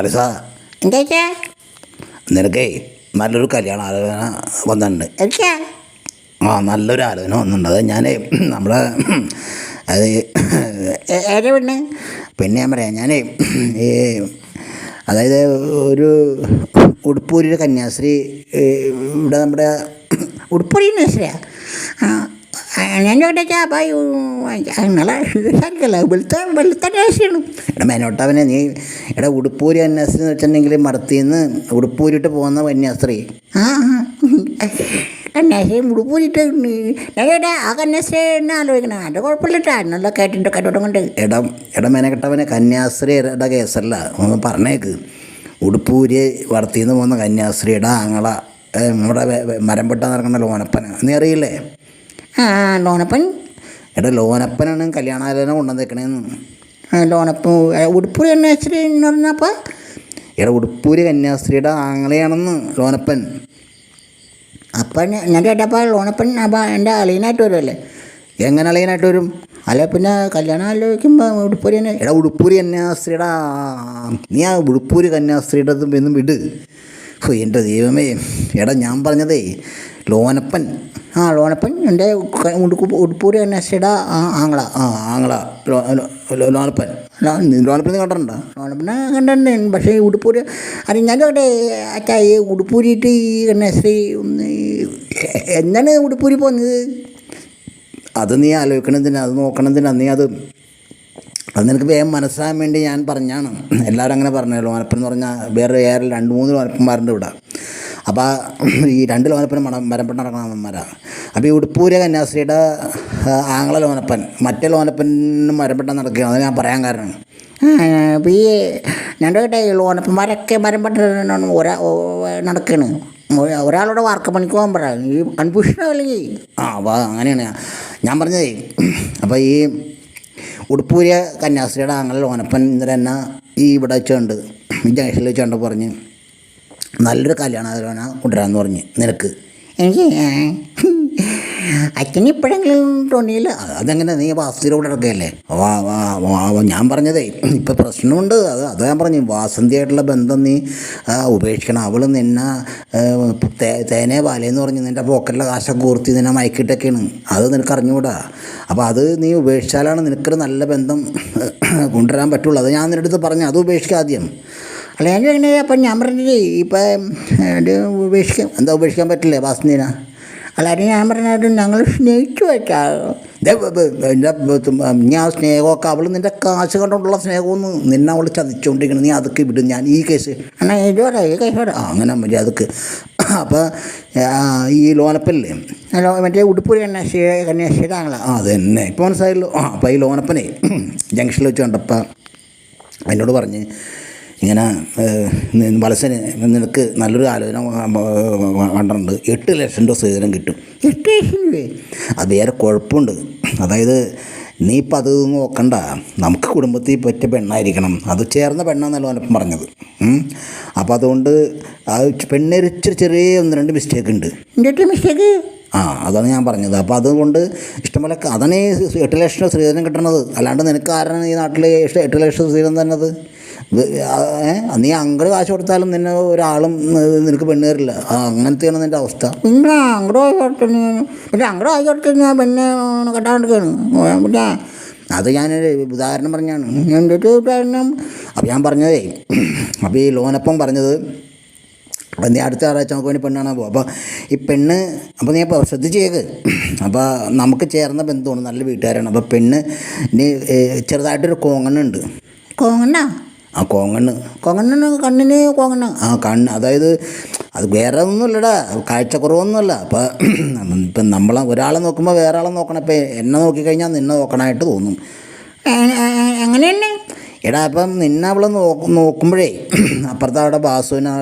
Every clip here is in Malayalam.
അലിസ എന്താ നിനക്കേ നല്ലൊരു കല്യാണ ആലോചന വന്നിട്ടുണ്ട്. ആ നല്ലൊരു ആലോചന വന്നിട്ടുണ്ട്. അത് ഞാൻ നമ്മളെ അത് ഏതാ പെണ്ണ്? പിന്നെ ഞാൻ പറയാം. ഞാൻ ഈ അതായത് ഒരു ഉടുപ്പൂരിയുടെ കന്യാശ്രീ ഇവിടെ നമ്മുടെ ഉടുപ്പൂരി ആ, ഞാൻ ചോദിച്ചാ അപ്പം നിങ്ങളെ സംസാരിക്കല്ല വെളുത്ത വെളുത്ത ടേസ്റ്റാണ് എടാ മേനോട്ടവനെ നീ എടാ ഉടുപ്പൂര് കന്യാസ്ത്രീ എന്ന് വെച്ചിട്ടുണ്ടെങ്കിൽ മടത്തിന്ന് ഉടുപ്പൂരിട്ട് പോകുന്ന കന്യാസ്ത്രീ ആ. കന്യാസ്ത്രീ ഉടുപ്പൂരിട്ട് ചോദിച്ചാ ആ കന്യാസ്ത്രീ എന്നെ ആലോചിക്കണം? അത് കുഴപ്പമില്ലട്ടാ എന്നുള്ള കേട്ടിട്ട് കേട്ടോട്ടം കൊണ്ട്. എടാ എടാ ഇടം ഇടമേനക്കെട്ടവനെ എടാ കേസല്ല ഒന്ന് പറഞ്ഞേക്ക്. ഉടുപ്പൂരി വളർത്തിന്ന് പോകുന്ന കന്യാസ്ത്രീയുടെ ആങ്ങള നമ്മുടെ മരം വെ- മരംപെട്ട നടക്കുന്ന ലോനപ്പന നീ അറിയില്ലേ? ആ ലോനപ്പൻ എടാ ലോനപ്പനാണ് കല്യാണാലോചന കൊണ്ടുവന്നേക്കണേന്ന്. ലോനപ്പൻ ഉടുപ്പൂര് കന്യാസ്ത്രീ എന്ന് പറഞ്ഞപ്പോൾ എടാ ഉടുപ്പൂര് കന്യാസ്ത്രീയുടെ ആങ്ങളെയാണെന്ന് ലോനപ്പൻ അപ്പം ഞാൻ കേട്ടപ്പോൾ ലോണപ്പൻ അപ്പം എന്റെ അളിയനായിട്ട് വരുമല്ലേ എങ്ങനെ അളിയനായിട്ട് വരും? അല്ല പിന്നെ കല്യാണം ആലോചിക്കുമ്പോൾ ഉടുപ്പൂരി തന്നെ. എടാ ഉടുപ്പൂരി കന്യാസ്ത്രീയുടെ നീ ആ ഉടുപ്പൂരി കന്യാസ്ത്രീയുടെ ഇതും ഇന്നും വിട്. എന്റെ ദൈവമേ. എടാ ഞാൻ പറഞ്ഞതേ ലോനപ്പൻ. ആ ലോനപ്പൻ എന്റെ ഉടുപ്പ് ഉടുപ്പൂര് കന്യാസ്ത്രീയുടെ ആ- ആങ്ങള. ആ ആങ്ങള. ലോ- ലോനപ്പൻ. ലോനപ്പൻ കണ്ടിട്ടുണ്ടോ? ലോനപ്പനെ കണ്ടിട്ടുണ്ട്. പക്ഷേ ഈ ഉടുപ്പൂര് അത് ഞാൻ ചോട്ടെ അച്ഛാ ഈ ഉടുപ്പൂരിയിട്ട് ഈ കന്യാശ്രീ എന്നാണ് ഉടുപ്പൂരി പോകുന്നത് അത് നീ ആലോചിക്കണതിന് അത് നോക്കണതിന് നീ അത് അത് നിനക്ക് വേഗം മനസ്സിലാകാൻ വേണ്ടി ഞാൻ പറഞ്ഞാണ്. എല്ലാവരും അങ്ങനെ പറഞ്ഞു ലോനപ്പൻ എന്ന് പറഞ്ഞാൽ വേറെ വേറെ രണ്ട് മൂന്ന് ലോനപ്പന്മാരുണ്ട് ഇവിടെ. അപ്പോൾ ഈ രണ്ട് ലോനപ്പനും മണം മരംപെട്ട് നടക്കുന്ന അമ്മമാരാണ് അപ്പോൾ ഈ ഉടുപ്പൂര കന്യാസ്ത്രീയുടെ ആംഗ്ല ലോനപ്പൻ മറ്റേ ലോനപ്പനും മരംപെട്ട നടക്കുക അത് ഞാൻ പറയാൻ കാരണം അപ്പോൾ ഈ ഈ ലോനപ്പന്മാരൊക്കെ മരംപെട്ട ഒരാ നടക്കണ് നടക്കാണ്. വാർക്ക ഒരാളോട് വാർക്കപ്പണിക്ക് പോകാൻ ഈ കൺഫ്യൂഷൻ അല്ലെങ്കിൽ ആ അപ്പോൾ അങ്ങനെയാണ് ഞാൻ- പറഞ്ഞതേ അപ്പോൾ ഈ ഉടുപ്പൂരിയ കന്യാസ്ത്രീയുടെ ആങ്ങള ലോനപ്പൻ ഇന്നലെ തന്നെ ഈ ഇവിടെ വെച്ചുകൊണ്ട് ഈ ജംഗ്ഷനിൽ വെച്ചുകൊണ്ട് പറഞ്ഞ് നല്ലൊരു കല്യാണാലോചന കൊണ്ടുവരാമെന്ന് പറഞ്ഞ് നിനക്ക്. എനിക്ക് അച്ഛന് ഇപ്പോഴെങ്കിലും തോന്നിയില്ല. അത് അതെങ്ങനെ നീ വാസന്തിയുടെ ഇറക്കുകയല്ലേ ഞാൻ പറഞ്ഞതേ ഇപ്പം പ്രശ്നമുണ്ട്. അത് അത് ഞാൻ പറഞ്ഞു വാസന്തിയായിട്ടുള്ള ബന്ധം നീ ഉപേക്ഷിക്കണം. അവൾ നിന്നെ തേനെ വാലയെന്ന് പറഞ്ഞ് നിന്റെ പോക്കറ്റിലെ കാശൊക്കെ കൂർത്തി നിന്നെ മയക്കിട്ടൊക്കെയാണ് അത് നിനക്ക് അറിഞ്ഞുകൂടാ. അപ്പോൾ അത് നീ ഉപേക്ഷിച്ചാലാണ് നിനക്കൊരു നല്ല ബന്ധം കൊണ്ടുവരാൻ പറ്റുള്ളൂ. അത് ഞാൻ നിന്റെ അടുത്ത് പറഞ്ഞു അത് ഉപേക്ഷിക്കുക ആദ്യം. ഞാൻ ചോദിക്കണേ അപ്പം ഞാൻ പറഞ്ഞത് ഇപ്പം ഇത് ഉപേക്ഷിക്കാം എന്താ ഉപേക്ഷിക്കാൻ പറ്റില്ലേ വാസന്തിനെ അല്ലാതെ ഞാൻ പറഞ്ഞത് ഞങ്ങൾ സ്നേഹിച്ചു വെച്ചാ ഞാൻ സ്നേഹമൊക്കെ അവൾ നിന്റെ കാശ് കണ്ടുകൊണ്ടുള്ള സ്നേഹമൊന്നും നിന്നെ അവൾ ചതിച്ചുകൊണ്ടിരിക്കണം നീ അതൊക്കെ വിടും. ഞാൻ ഈ കേസ് അങ്ങനെ ഇത് വരാം ഈ കേസ് വരാം അങ്ങനെ മതി അതൊക്കെ. അപ്പോൾ ഈ ലോനപ്പല്ലേ ഹലോ മറ്റേ ഉടുപ്പൂരി കന്യാശ്രീ കന്യാശ്രീയുടെ ആ അത് തന്നെ. ഇപ്പോൾ മനസ്സിലായല്ലോ. ആ അപ്പോൾ ഈ ലോനപ്പനെ ജംഗ്ഷനിൽ വെച്ച് കണ്ടപ്പോൾ എന്നോട് പറഞ്ഞ് ഇങ്ങനെ വലസന് നിനക്ക് നല്ലൊരു ആലോചന കണ്ടിട്ടുണ്ട് എട്ട് ലക്ഷം രൂപ സ്വീകരണം കിട്ടും. എട്ട് ലക്ഷം രൂപയെ അത് വേറെ കുഴപ്പമുണ്ട്. അതായത് നീ ഇപ്പം അത് നോക്കണ്ട. നമുക്ക് കുടുംബത്തിൽ പറ്റിയ പെണ്ണായിരിക്കണം. അത് ചേർന്ന പെണ്ണാന്നല്ലോ അവനപ്പം പറഞ്ഞത്. അപ്പം അപ്പോൾ അതുകൊണ്ട് ആ പെണ്ണിന് ഇച്ചിരി ചെറിയ ഒന്ന് രണ്ട് മിസ്റ്റേക്ക് ഉണ്ട്. എന്റെ മിസ്റ്റേക്ക് ആ അതാണ് ഞാൻ പറഞ്ഞത്. അപ്പോൾ അതുകൊണ്ട് ഇഷ്ടംപോലെ അതാണ് എട്ട് ലക്ഷം സ്ത്രീധനം കിട്ടണത്. അല്ലാണ്ട് നിനക്ക് ആരാണ് ഈ നാട്ടിൽ എട്ട് ലക്ഷം സ്ത്രീധനം തന്നത് നീ അങ്ങോട്ട് കാശ് കൊടുത്താലും നിന്നെ ഒരാളും നിനക്ക് പെണ്ണ് തരില്ല. ആ, അങ്ങനത്തെയാണ് നിന്റെ അവസ്ഥ. പിന്നെ അങ്ങോട്ട് ആയിക്കോട്ടെ പിന്നെ അങ്ങോട്ട് ആയിക്കോട്ടെ ഞാൻ പെണ്ണെ കെട്ടാണ്ടിരിക്കുകയാണ് പിന്നെ അത് ഞാനൊരു ഉദാഹരണം പറഞ്ഞാണ്. എന്റെ ഒരു കാരണം അപ്പോൾ ഞാൻ പറഞ്ഞതേ അപ്പോൾ ഈ ലോനപ്പം പറഞ്ഞത് അപ്പം നീ അടുത്ത ആറാഴ്ച നമുക്ക് വേണ്ടി പെണ്ണാണ് പോകും അപ്പോൾ ഈ പെണ്ണ് അപ്പോൾ നീ അപ്പോൾ ശ്രദ്ധിച്ചേക്ക്. അപ്പോൾ നമുക്ക് ചേർന്ന ബന്ധമാണ് നല്ല വീട്ടുകാരാണ്. അപ്പോൾ പെണ്ണ് നീ ചെറുതായിട്ടൊരു കോങ്ങണ്ണുണ്ട്. കോങ്ങണ്ണ? ആ കോങ്ങണ്ണ്. കോങ്ങണ്ണ കണ്ണിന് കോങ്ങണ്ണ. ആ കണ്ണ് അതായത് അത് വേറെ ഒന്നുമില്ലടാ കാഴ്ചക്കുറവൊന്നുമല്ല. അപ്പം ഇപ്പം നമ്മളെ ഒരാളെ നോക്കുമ്പോൾ വേറെ ആളെ നോക്കണം. ഇപ്പം എന്നെ നോക്കിക്കഴിഞ്ഞാൽ നിന്നെ നോക്കണമായിട്ട് തോന്നും. അങ്ങനെ തന്നെ എടാ അപ്പം നിന്നെ അവളെ നോക്ക് നോക്കുമ്പോഴേ അപ്പുറത്തെ അവിടെ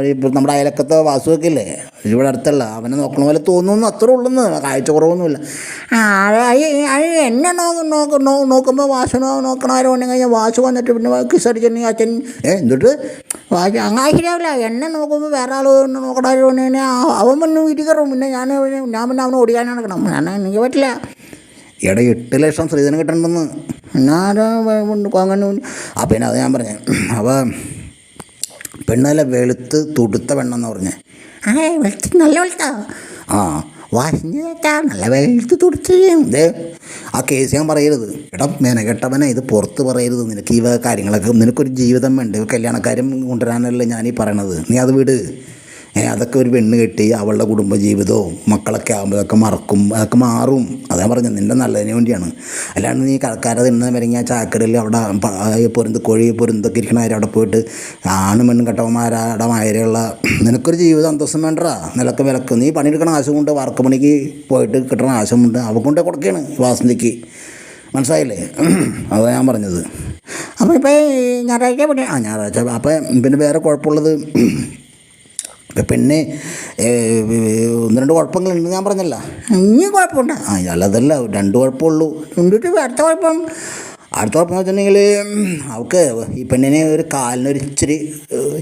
ഇപ്പം നമ്മുടെ അയലക്കത്തെ വാസുവൊക്കെ ഇല്ലേ ഇവിടെ അടുത്തല്ല അവനെ നോക്കണ പോലെ തോന്നുന്നു അത്രേ ഉള്ളെന്ന് കാഴ്ച കുറവൊന്നുമില്ല എന്നെ നോക്ക് നോക്കുമ്പോൾ വാസുനോ നോക്കണവരെ ഉണ്ടെങ്കിൽ കഴിഞ്ഞാൽ വാസു വന്നിട്ട് പിന്നെ കിസടിച്ചിട്ടുണ്ടെങ്കിൽ അച്ഛൻ ഏ എന്നിട്ട് വാസു അങ്ങനെ ശരിയാവില്ല എന്നെ നോക്കുമ്പോൾ വേറെ ആൾ നോക്കണവർ ഉണ്ടെങ്കിൽ അവൻ പിന്നെ കയറും പിന്നെ ഞാൻ ഞാൻ പിന്നെ അവനെ ഓടിക്കാനാണ് നടക്കണം ഞാൻ എനിക്ക് പറ്റില്ല. എടാ എട്ട് ലക്ഷം സ്ത്രീധനം കിട്ടണമെന്ന് എന്നാലും അങ്ങനെ ആ പിന്നെ അത് ഞാൻ പറഞ്ഞു അപ്പോൾ പെണ്ണല്ല വെളുത്ത് തുടുത്ത പെണ്ണെന്ന് പറഞ്ഞേ. ആ വെളുത്ത് നല്ല വെളുത്താ. ആ വാശിഞ്ഞ് കേട്ടാ നല്ല വെളുത്ത് തുടിച്ച് ദേ ആ കേസ് ഞാൻ പറയരുത്. എടാ മെനകെട്ടവനെ ഇത് പുറത്ത് പറയരുത്. നിനക്ക് ഈ കാര്യങ്ങളൊക്കെ നിനക്കൊരു ജീവിതം വേണ്ട? കല്യാണക്കാരും കൊണ്ടുവരാനല്ല ഞാൻ ഈ പറയണത്. നീ അത് വിട്. അതൊക്കെ ഒരു പെണ്ണ് കെട്ടി അവളുടെ കുടുംബജീവിതവും മക്കളൊക്കെ ആകുമ്പോൾ അതൊക്കെ മറക്കും അതൊക്കെ മാറും. അതാ പറഞ്ഞത് നിന്റെ നല്ലതിന് വേണ്ടിയാണ്. അല്ലാണ്ട് നീ കടക്കാരെ തിന്ന വരങ്ങി ആ ചാക്കടയിൽ അവിടെ പൊരുന്ത് കോഴി പൊരുന്തൊക്കെ ഇരിക്കണവർ അവിടെ പോയിട്ട് ആണ് പെണ്ണും കെട്ടവന്മാരുടെ മായരെയുള്ള നിനക്കൊരു ജീവിതം അന്തസ്സം വേണ്ടടാ. നിലയ്ക്ക് വിലക്ക്. നീ പണിയെടുക്കണ ആവശ്യമുണ്ട് വർക്ക് പണിക്ക് പോയിട്ട് കിട്ടണ ആവശ്യമുണ്ട്. അവ കൊണ്ടേ കൊടുക്കുകയാണ് വാസന്തിക്ക്. മനസ്സിലായില്ലേ? അതാണ് ഞാൻ പറഞ്ഞത്. അപ്പോൾ ഇപ്പോൾ ഞായറാഴ്ച ആ ഞായറാഴ്ച. അപ്പോൾ പിന്നെ വേറെ കുഴപ്പമുള്ളത് പെണ്ണ് ഏ, ഒന്ന് രണ്ട് കുഴപ്പങ്ങളുണ്ട്. ഞാൻ പറഞ്ഞല്ല. ഇനി കുഴപ്പമുണ്ട് ആ അല്ലതല്ല രണ്ട് കുഴപ്പമുള്ളൂ. എന്നിട്ട് അടുത്ത കുഴപ്പം? അടുത്ത കുഴപ്പം എന്ന് വെച്ചിട്ടുണ്ടെങ്കിൽ അവൾക്ക് ഈ പെണ്ണിന് ഒരു കാലിനൊരു ഇച്ചിരി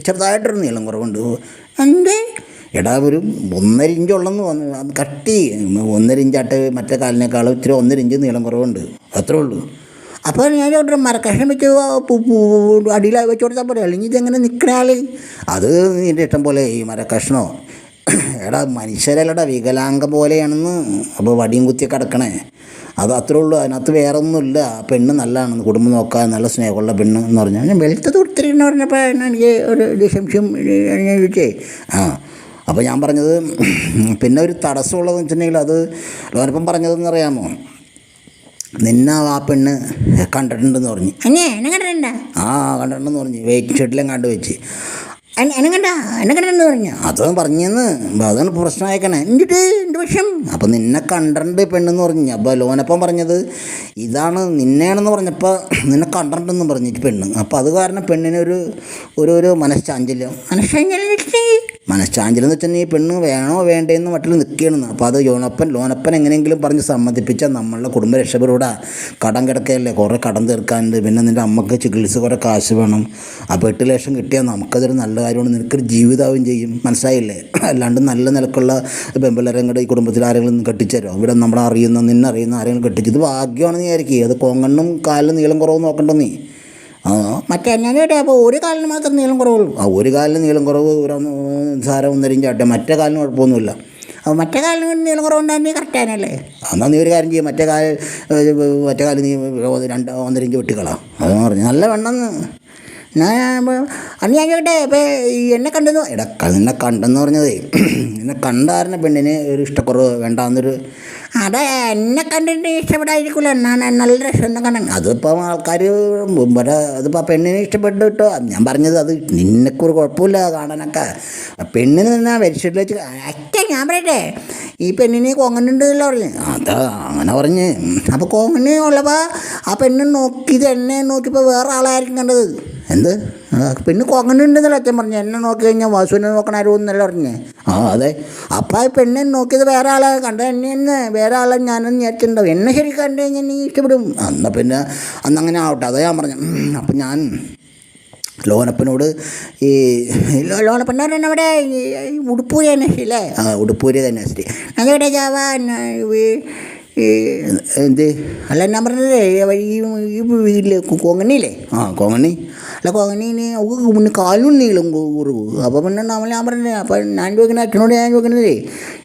ചെറുതായിട്ടൊരു നീളം കുറവുണ്ട്. എന്ത്? എടാ ഒരു ഒന്നര ഇഞ്ചുള്ളെന്ന് വന്ന് കട്ടി ഒന്നര ഇഞ്ചാട്ട് മറ്റേ കാലിനേക്കാളും ഇച്ചിരി ഒന്നര ഇഞ്ച് നീളം കുറവുണ്ട്. അത്രേ ഉള്ളൂ. അപ്പോൾ ഞാൻ ഒരു മരക്കഷ്ണം വെച്ച് അടിയിലായി വെച്ച് കൊടുത്താൽ പോരെ. അല്ലെങ്കിൽ ഇതെങ്ങനെ നിൽക്കണ ആൾ അത് നിന്റെ ഇഷ്ടം പോലെ ഈ മരക്കഷ്ണോ. എടാ മനുഷ്യരല്ലടാ വികലാംഗ പോലെയാണെന്ന്. അപ്പോൾ വടിയും കുത്തി കിടക്കണേ. അത് അത്രേ ഉള്ളൂ. അതിനകത്ത് വേറെ ഒന്നുമില്ല പെണ്ണ് നല്ലതാണ് കുടുംബം നോക്കാൻ നല്ല സ്നേഹമുള്ള പെണ്ണ് എന്ന് പറഞ്ഞാൽ ഞാൻ വെളുത്ത് തുടുത്തിരിന്ന് പറഞ്ഞപ്പോൾ എനിക്ക് ഒരു സംശയം ചോദിച്ചേ ആ അപ്പോൾ ഞാൻ പറഞ്ഞത് പിന്നെ ഒരു തടസ്സമുള്ളതെന്ന് വെച്ചിട്ടുണ്ടെങ്കിൽ അത് ലോനപ്പം പറഞ്ഞതെന്ന് അറിയാമോ? നിന്നെ ആ പെണ്ണ് കണ്ടിട്ടുണ്ടെന്ന് പറഞ്ഞു. ആ കണ്ടിട്ടുണ്ടെന്ന് പറഞ്ഞു. വെയിറ്റ് ഷെഡിലും കണ്ടു വെച്ച്. എന്നെ കണ്ട എന്നെ കണ്ടെന്ന് പറഞ്ഞു? അത് പറഞ്ഞെന്ന്. അതാണ് പ്രശ്നമായിക്കണേ എന്നിട്ട് എന്റെ വിഷം അപ്പം നിന്നെ കണ്ടിട്ടുണ്ട് പെണ്ണെന്ന് പറഞ്ഞു. അപ്പോൾ ലോനപ്പം പറഞ്ഞത് ഇതാണ് നിന്നെയാണെന്ന് പറഞ്ഞപ്പോൾ നിന്നെ കണ്ടിട്ടുണ്ടെന്ന് പറഞ്ഞിട്ട് പെണ്ണ്. അപ്പോൾ അത് കാരണം പെണ്ണിനൊരു ഒരു ഒരു മനഃശാഞ്ചല്യം. മനഃശാഞ്ചല്യം? മനഃശാഞ്ചല്യം എന്ന് വെച്ചാൽ ഈ പെണ്ണ് വേണോ വേണ്ടേന്ന് മട്ടിൽ നിൽക്കുകയാണ് അപ്പോൾ അത് ലോനപ്പൻ ലോനപ്പൻ എങ്ങനെയെങ്കിലും പറഞ്ഞ് സമ്മതിപ്പിച്ചാൽ നമ്മളുടെ കുടുംബ രക്ഷപ്പെടൂടാ. കടം കിടക്കുകയല്ലേ കുറേ കടം തീർക്കാനുണ്ട്. പിന്നെ നിന്റെ അമ്മയ്ക്ക് ചികിത്സ കുറേ കാശ് വേണം. അപ്പോൾ എട്ട് ലക്ഷം കിട്ടിയാൽ നമുക്കതൊരു നല്ല കാര്യമാണ്. നിനക്കൊരു ജീവിതാവും ചെയ്യും. മനസ്സിലായില്ലേ? അല്ലാണ്ട് നല്ല നിലക്കുള്ള പെമ്പിള്ളേരെ ഈ കുടുംബത്തിൽ ആരെങ്കിലും കെട്ടിച്ചരോ? ഇവിടെ നമ്മളെ അറിയുന്ന നിന്നറിയുന്ന ആരെങ്കിലും കെട്ടിച്ചു. ഇത് ഭാഗ്യമാണെന്ന് വിചാരിക്കുക അത് കോങ്ങണ്ണും കാലിലും നീളം കുറവ് നോക്കണ്ട നീ. ആ മറ്റേ അപ്പോൾ ഒരു കാലിന് മാത്രം നീളം കുറവുള്ളൂ. ആ ഒരു കാലിന് നീളം കുറവ് ഒരു സാരം ഒന്നരയും ചാട്ടെ. മറ്റേ കാലിന് കുഴപ്പമൊന്നുമില്ല. അപ്പോൾ മറ്റേ കാലിന് നീളം കുറവുണ്ടായിരുന്നെങ്കിൽ കറക്റ്റ് ആണല്ലേ? എന്നാൽ നീ ഒരു കാര്യം ചെയ്യും. മറ്റേ കാൽ മറ്റേ കാലിൽ നീ രണ്ടോ ഒന്നരഞ്ച് വെട്ടിക്കളാം. അതെന്ന് പറഞ്ഞു നല്ല വെണ്ണെന്ന്. ഞാൻ അന്ന് ഞാൻ ചോട്ടെ ഇപ്പോൾ എന്നെ കണ്ടെന്ന്? എടാ ക- നിന്നെ കണ്ടെന്ന് പറഞ്ഞതേ. എന്നെ കണ്ടായിരുന്ന പെണ്ണിന് ഒരു ഇഷ്ടക്കുറവ് വേണ്ടാന്നൊരു അതെ എന്നെ കണ്ടിട്ട് ഇഷ്ടപ്പെടാതിരിക്കില്ല എന്നാണ് നല്ല രസം കാണാൻ അതിപ്പം ആൾക്കാർ ഇവിടെ അതിപ്പോൾ ആ പെണ്ണിനെ ഇഷ്ടപ്പെട്ടു കേട്ടോ. ഞാൻ പറഞ്ഞത് അത് നിനക്കൊരു കുഴപ്പമില്ല കാണാനൊക്കെ. പെണ്ണിന് നിന്നാ വെരിച്ചിട്ട് വെച്ച് അച്ഛ ഞാൻ പറയട്ടെ. ഈ പെണ്ണിനെ കൊങ്ങനുണ്ടെന്നല്ലോ പറഞ്ഞു? അതാ അങ്ങനെ പറഞ്ഞ്. അപ്പോൾ കൊങ്ങനെ ഉള്ളപ്പോൾ ആ പെണ്ണിനെ നോക്കി ഇത് എന്നെ നോക്കിയപ്പോൾ വേറെ ആളായിരിക്കും കണ്ടത്. എന്ത്? പിന്നെ കൊങ്ങനുണ്ടെന്നല്ല അച്ഛൻ പറഞ്ഞു. എന്നെ നോക്കി കഴിഞ്ഞാൽ വാസുവിനെ നോക്കണ ആരും എന്നല്ല പറഞ്ഞേ ആ അതെ. അപ്പം ആ പെണ്ണെ നോക്കിയത് വേറെ ആളെ. കണ്ട എന്നെ എന്ന് വേറെ ആളെ ഞാനൊന്നും വിചാരിച്ചിട്ടുണ്ടാവും എന്നെ ശരി കണ്ടു കഴിഞ്ഞാൽ നീ ഇഷ്ടപ്പെടും. എന്നാൽ പിന്നെ അന്ന് അങ്ങനെ ആവട്ടെ. അതാ ഞാൻ പറഞ്ഞു. അപ്പം ഞാൻ ലോനപ്പനോട് ഈ ലോണപ്പെണ്ണ അവിടെ ഉടുപ്പൂരി അല്ലേ? ആ, ഉടുപ്പൂരി തന്നെ ഞങ്ങളുടെ അതെവിടെ ഈ എന്ത്? അല്ല ഞാൻ പറഞ്ഞത് ഈ ഈ വീട്ടിൽ കൊങ്ങണിയില്ലേ ആ കൊങ്ങണി അല്ല കൊങ്ങണീന് അവൾക്ക് പിന്നെ കാലും നീളും കുറവ്. അപ്പോൾ പിന്നെ നമ്മൾ ഞാൻ പറഞ്ഞത് അപ്പം ഞാൻ ചോദിക്കുന്ന അച്ഛനോട് ഞാൻ ചോദിക്കുന്നത്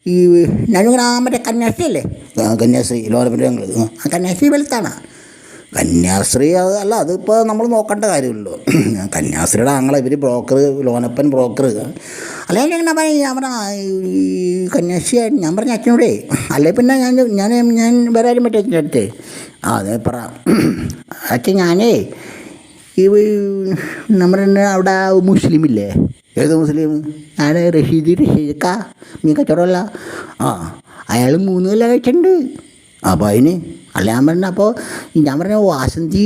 ഈ ഞാൻ ചോദിക്കുന്ന ആ മറ്റേ ആ, കന്യാസ്ത്രീ ലോനപ്പന്റെ ഞങ്ങൾ ആ കന്യാസ്ത്രീ വെളുത്താണ്. കന്യാസ്ത്രീ അത് അല്ല അതിപ്പോൾ നമ്മൾ നോക്കേണ്ട കാര്യമല്ലോ കന്യാസ്ത്രീയുടെ ആങ്ങളെ ഇവർ ബ്രോക്കർ ലോനപ്പൻ ബ്രോക്കർ അല്ലെങ്കിൽ ചോദിക്കണ അപ്പം ഞാൻ പറഞ്ഞ ഈ കന്യാസ്ത്രീ ഞാൻ പറഞ്ഞ അച്ഛനോടേ അല്ലേ പിന്നെ ഞാൻ ഞാൻ ഞാൻ വേറെ ആരും പറ്റും അച്ഛന്റെ അടുത്ത്? ആ അതെ പറ. അച്ഛൻ ഞാനേ ഈ നമ്മുടെ അവിടെ മുസ്ലിം ഇല്ലേ? ഏത് മുസ്ലിം? ഞാൻ റഷീദ് റഷീദക്ക നീ കച്ചവടമല്ല ആ അയാൾ മൂന്ന് കൊല്ലം കഴിച്ചിട്ടുണ്ട്. അപ്പോൾ അതിന് അല്ല ഞാൻ പറഞ്ഞ അപ്പോൾ ഞാൻ പറഞ്ഞ വാസന്തി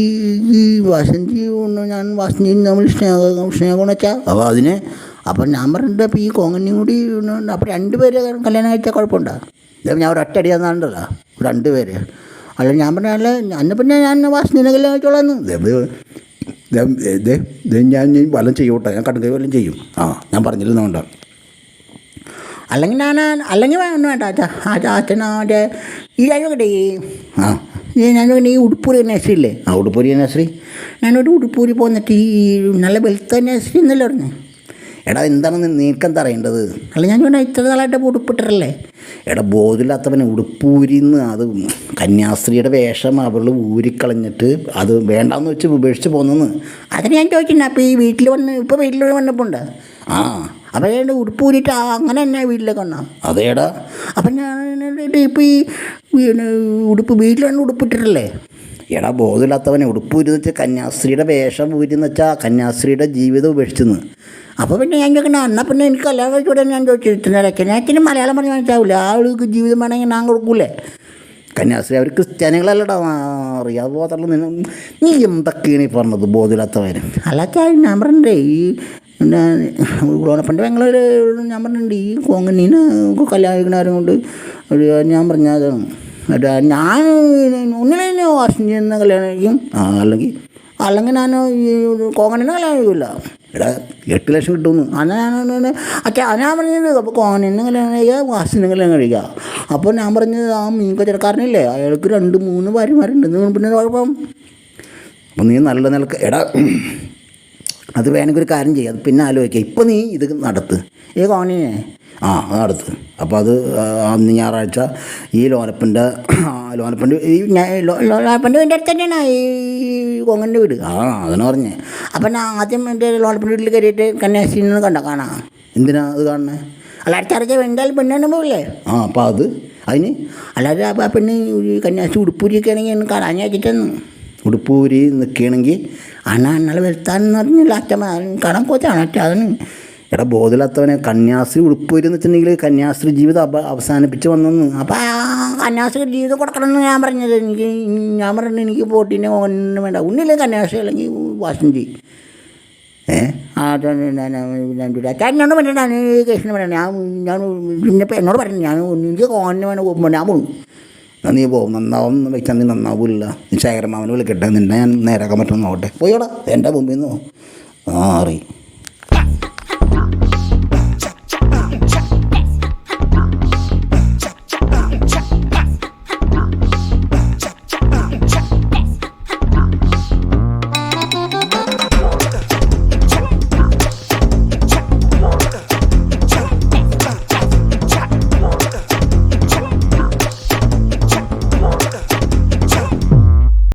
വാസന്തി കൊണ്ട് ഞാൻ വാസന്തി നമ്മൾ സ്നേഹം സ്നേഹം വെച്ചാൽ അപ്പോൾ അതിന് അപ്പം ഞാൻ പറഞ്ഞിട്ട് അപ്പോൾ ഈ കോങ്ങനെയും കൂടി. അപ്പോൾ രണ്ട് പേര് കല്യാണം കഴിച്ചാൽ കുഴപ്പമുണ്ടോ? ഞാൻ ഒരൊറ്റ അടി തന്നാണ്ടല്ലോ. രണ്ട് പേര്. അല്ല ഞാൻ പറഞ്ഞ അല്ല അന്ന് പിന്നെ ഞാൻ വാസന്തിനെ കല്യാണം കഴിച്ചോളാന്ന്. ഞാൻ വല്ലതും ചെയ്യൂട്ടോ. ഞാൻ കടുകൈ വല്ലതും ചെയ്യും. ആ ഞാൻ പറഞ്ഞിരുന്നോണ്ട. അല്ലെങ്കിൽ ഞാൻ അല്ലെങ്കിൽ ഒന്നും വേണ്ട. അച്ഛാ അച്ഛാ അച്ഛൻ ഈ ഈ ആ ഈ ഞാൻ നോക്കട്ടെ ഈ ഉടുപ്പൂരി നഴ്സറിയില്ലേ? ആ ഉടുപ്പൂരി നഴ്സറി. ഞാനൊരു ഉടുപ്പൂരി പോന്നിട്ട് ഈ നല്ല വെളുത്ത നഴ്സറി എന്നല്ലേ പറഞ്ഞു? എടാ എന്താണെന്ന് നിനക്കെന്താ അറിയേണ്ടത് അല്ല ഞാൻ ചോദിച്ചാൽ ഇത്ര നാളായിട്ട് ഉടുപ്പിട്ടല്ലേ എടാ ഉടുപ്പൂരി ഉടുപ്പൂരിന്ന് അത് കന്യാസ്ത്രീയുടെ വേഷം അവൾ ഊരിക്കളഞ്ഞിട്ട് അത് വേണ്ടാന്ന് വെച്ച് ഉപേക്ഷിച്ച് പോകുന്നെന്ന് അതിന് ഞാൻ ചോദിച്ചിട്ടുണ്ട് അപ്പോൾ ഈ വീട്ടിൽ വന്ന് ഇപ്പോൾ വീട്ടിൽ വന്നപ്പോൾ ഉണ്ട് ആ. അപ്പോൾ ഏതാണ്ട് ഉടുപ്പ് ഊരിയിട്ട് അങ്ങനെ തന്നെ വീട്ടിലേക്ക് വന്നാൽ അതേടാ. അപ്പം ഞാൻ ഇപ്പോൾ ഈ ഉടുപ്പ് വീട്ടിലാണ് ഉടുപ്പിട്ടിട്ടല്ലേ? എടാ ബോധമില്ലാത്തവനെ ഉടുപ്പ് ഉടുപ്പൂരിന്ന് വെച്ചാൽ കന്യാസ്ത്രീയുടെ വേഷം ഊരിന്ന് വെച്ചാൽ കന്യാസ്ത്രീയുടെ ജീവിതം ഉപേക്ഷിച്ചെന്ന്. അപ്പോൾ പിന്നെ ഞാൻ ചോദിക്കണം എന്നാൽ പിന്നെ എനിക്ക് കല്യാണം കഴിച്ചൂടെ ഞാൻ ചോദിച്ചിരുന്നേരൊക്കെ ഞാൻ ഇച്ചിരി മലയാളം പറഞ്ഞാൽ മനസ്സിലാവില്ല ആൾക്ക് ജീവിതം വേണമെങ്കിൽ ഞാൻ കൊടുക്കൂലേ? കന്യാസ്ത്രീ അവർ ക്രിസ്ത്യാനികളല്ലടാ അറിയാതെ പോകത്തുള്ളൂ നീ എന്തൊക്കെയാണ് ഈ പറഞ്ഞത് ബോധമില്ലാത്തവരും അല്ലാത്ത ഞാൻ പറഞ്ഞേ ഈ പിന്നെ ഓണപ്പന്റെ പെങ്ങളൊരു ഞാൻ പറഞ്ഞിട്ടുണ്ട് ഈ കോങ്ങനീനെ കല്യാണം കഴിക്കണവരും കൊണ്ട് ഒരു ഞാൻ പറഞ്ഞ അതാണ്. ഞാൻ ഒന്നിനെ വാസം ചെയ്യുന്ന കല്യാണം കഴിക്കും അല്ലെങ്കിൽ അല്ലെങ്കിൽ ഞാൻ ഈ കോങ്ങനീനെ കല്യാണം കഴിക്കില്ല എടാ എട്ട് ലക്ഷം കിട്ടുമെന്ന്. അന്നാ ഞാൻ അച്ഛാ ഞാൻ പറഞ്ഞത് അപ്പോൾ കോണിന്ന് കല്യാണം കഴിക്കുക വാസിന് കല്യാണം കഴിക്കുക അപ്പോൾ ഞാൻ പറഞ്ഞത് ആ മീൻ കച്ചവടക്കാരനില്ലേ അയാൾക്ക് രണ്ട് മൂന്ന് ഭാര്യമാരുണ്ട് പിന്നെ കുഴപ്പം? അപ്പം നീ നല്ല നിലയ്ക്ക് എടാ അത് വേണമെങ്കിൽ ഒരു കാര്യം ചെയ്യാം. അത് പിന്നെ ആലോചിക്കാം. ഇപ്പം നീ ഇത് നടത്ത്. ഏ കോണിനെ ആ അത് നടത്ത്. അപ്പോൾ അത് അന്ന് ഞായറാഴ്ച ഈ ലോനപ്പന്റെ ലോനപ്പന്റെ ഈ ലോനപ്പന്റെ വീടിന്റെ അടുത്ത് തന്നെയാണ് ഈ കൊങ്ങന്റെ വീട്. ആ അതിനെ പറഞ്ഞേ. അപ്പം ഞാൻ ആദ്യം എന്റെ ലോനപ്പന്റെ വീട്ടിൽ കയറിയിട്ട് കന്യാസ്ത്രീനെ കണ്ട കാണാം. എന്തിനാ അത് കാണണേ? അല്ല അടുത്തറിച്ച എന്തായാലും പെണ്ണാണ് പോകില്ലേ ആ അപ്പം അത്. അതിന് അല്ലാതെ ആ പെണ്ണ് കന്യാസ്ത്രീ ഉടുപ്പൂരിയൊക്കെ ആണെങ്കിൽ കാണാൻ ഞാൻ വെച്ചിട്ടെന്ന് ഉടുപ്പൂരി നിൽക്കുകയാണെങ്കിൽ അണ്ണാ അന്നാൾ വെളുത്താന്ന് പറഞ്ഞില്ല അച്ഛൻ കടം കൊച്ചാണ് അച്ഛൻ അതിന് എടാ ബോധമില്ലാത്തവനെ കന്യാസ്ത്രീ ഉടുപ്പൂരി എന്ന് വെച്ചിട്ടുണ്ടെങ്കിൽ കന്യാസ്ത്രീ ജീവിതം അപ അവസാനിപ്പിച്ച് വന്നെന്ന്. അപ്പം ആ കന്യാസ്ത്രീ ജീവിതം കൊടുക്കണമെന്ന് ഞാൻ പറഞ്ഞത്. എനിക്ക് ഞാൻ പറഞ്ഞത് എനിക്ക് പോട്ടിനെ ഒന്നും വേണ്ട. ഒന്നില്ലേ കന്യാസ്ത്രീ അല്ലെങ്കിൽ വാശം ചെയ്യും ഏഹ് ആ എന്നോട് പറഞ്ഞിട്ടാണ് ഈ കേസിന് ഞാൻ ഞാൻ പിന്നെ എന്നോട് പറഞ്ഞു ഞാൻ എനിക്ക് കോണിന് വേണം ഞാൻ പോകും നീ പോകും നന്നാവും വെച്ചാൽ നീ നന്നാവില്ല. ശേഖരമാവനെ വിളിക്കട്ടെ. നിന്നെ ഞാൻ നേരാക്കാൻ പറ്റുമെന്ന് നോക്കട്ടെ. പോയോടാ എന്റെ മുമ്പിൽ നിന്ന് ആ അറി